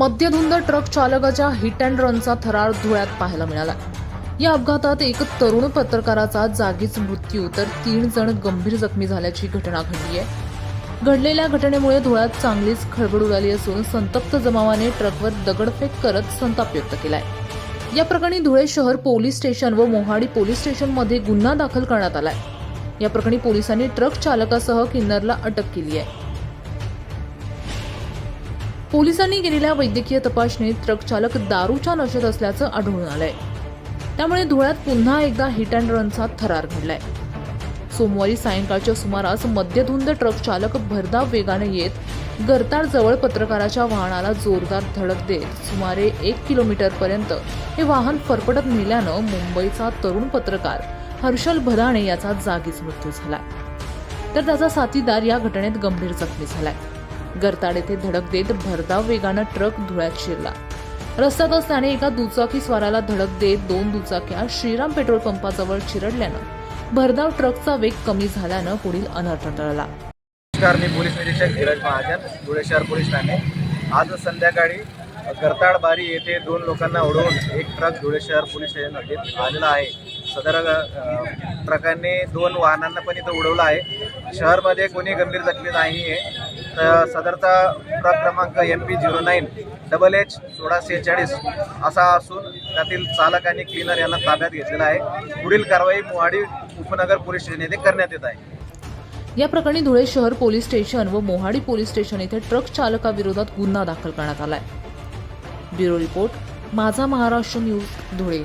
मद्यधुंद truck चालकाच्या hit and रनचा थरार धुळ्यात पाहायला मिळाला. या अपघातात एक तरुण पत्रकाराचा जागीच मृत्यू तर तीन जण गंभीर जखमी झाल्याची घटना घडली आहे. घडलेल्या घटनेमुळे धुळ्यात चांगलीच खळबळ उडाली असून संतप्त जमावाने ट्रकवर दगडफेक करत संताप व्यक्त केलाय. या प्रकरणी धुळे शहर पोलीस स्टेशन व मोहाडी पोलीस स्टेशनमध्ये गुन्हा दाखल करण्यात आलाय. या प्रकरणी पोलिसांनी ट्रक चालकासह किन्नरला अटक केली आहे. पोलिसांनी केलेल्या वैद्यकीय तपासणीत ट्रक चालक दारूच्या नशेत असल्याचं आढळून आलंय. त्यामुळे धुळ्यात पुन्हा एकदा हिट अँड रनचा थरार घडलाय. सोमवारी सायंकाळच्या सुमारास मद्यधुंद ट्रक चालक भरधाव वेगाने येत गरताड जवळ पत्रकाराच्या वाहनाला जोरदार धडक देत सुमारे एक किलोमीटर पर्यंत हे वाहन फरफटत नेल्यानं मुंबईचा तरुण पत्रकार हर्षल भदाणे याचा जागीच मृत्यू झाला. तर त्याचा साथीदार या घटनेत गंभीर जखमी झालाय. गरताड येथे धडक देत भरधाव वेगानं ट्रक धुळ्यात शिरला. रस्त्यात असताना एका दुचाकी स्वाराला धडक देत दोन दुचाक्या श्रीराम पेट्रोल पंपाजवळ चिरडल्यानं भरधाव ट्रकचा वेग कमी झाल्यानं पुढील अनर्थ टळला. मी पोलीस निरीक्षक धीरज महाजन धुळे शहर पोलीस ठाणे. आज संध्याकाळी करताड बारी येथे दोन लोकांना उडवून एक ट्रक धुळे शहर पोलीस स्टेशनमध्ये आलेला आहे. सदर ट्रकाने दोन वाहनांना पण इथं उडवलं आहे. शहरमध्ये कोणी गंभीर जखमी नाही आहे तर सदरचा ट्रक क्रमांक M P zero nine double H सोळा सेहेचाळीस असा असून त्यातील चालक आणि क्लीनर यांना ताब्यात घेतलेला आहे. पुढील कारवाई मोहाडी उपनगर पोलीस स्टेशन येथे करण्यात येत आहे. या प्रकरणी धुळे शहर पोलीस स्टेशन व मोहाडी पोलीस स्टेशन येथे ट्रक चालकाविरोधात गुन्हा दाखल करण्यात आलाय. ब्युरो रिपोर्ट माझा महाराष्ट्र न्यूज धुळे.